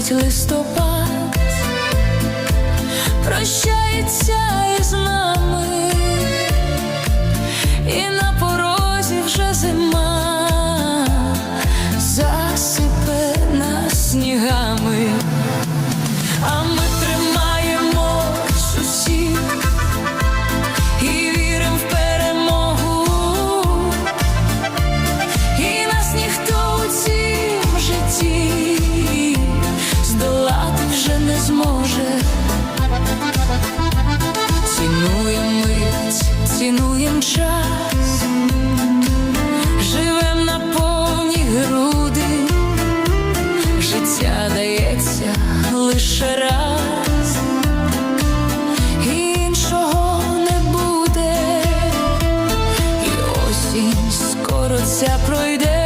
приходить листопад, прощається із нами, і на порозі вже зима засипе нас снігами. зможе. цінуємо мить, цінуєм час, живем на повні груди, життя дається лише раз, іншого не буде, і осінь скоро ця пройде.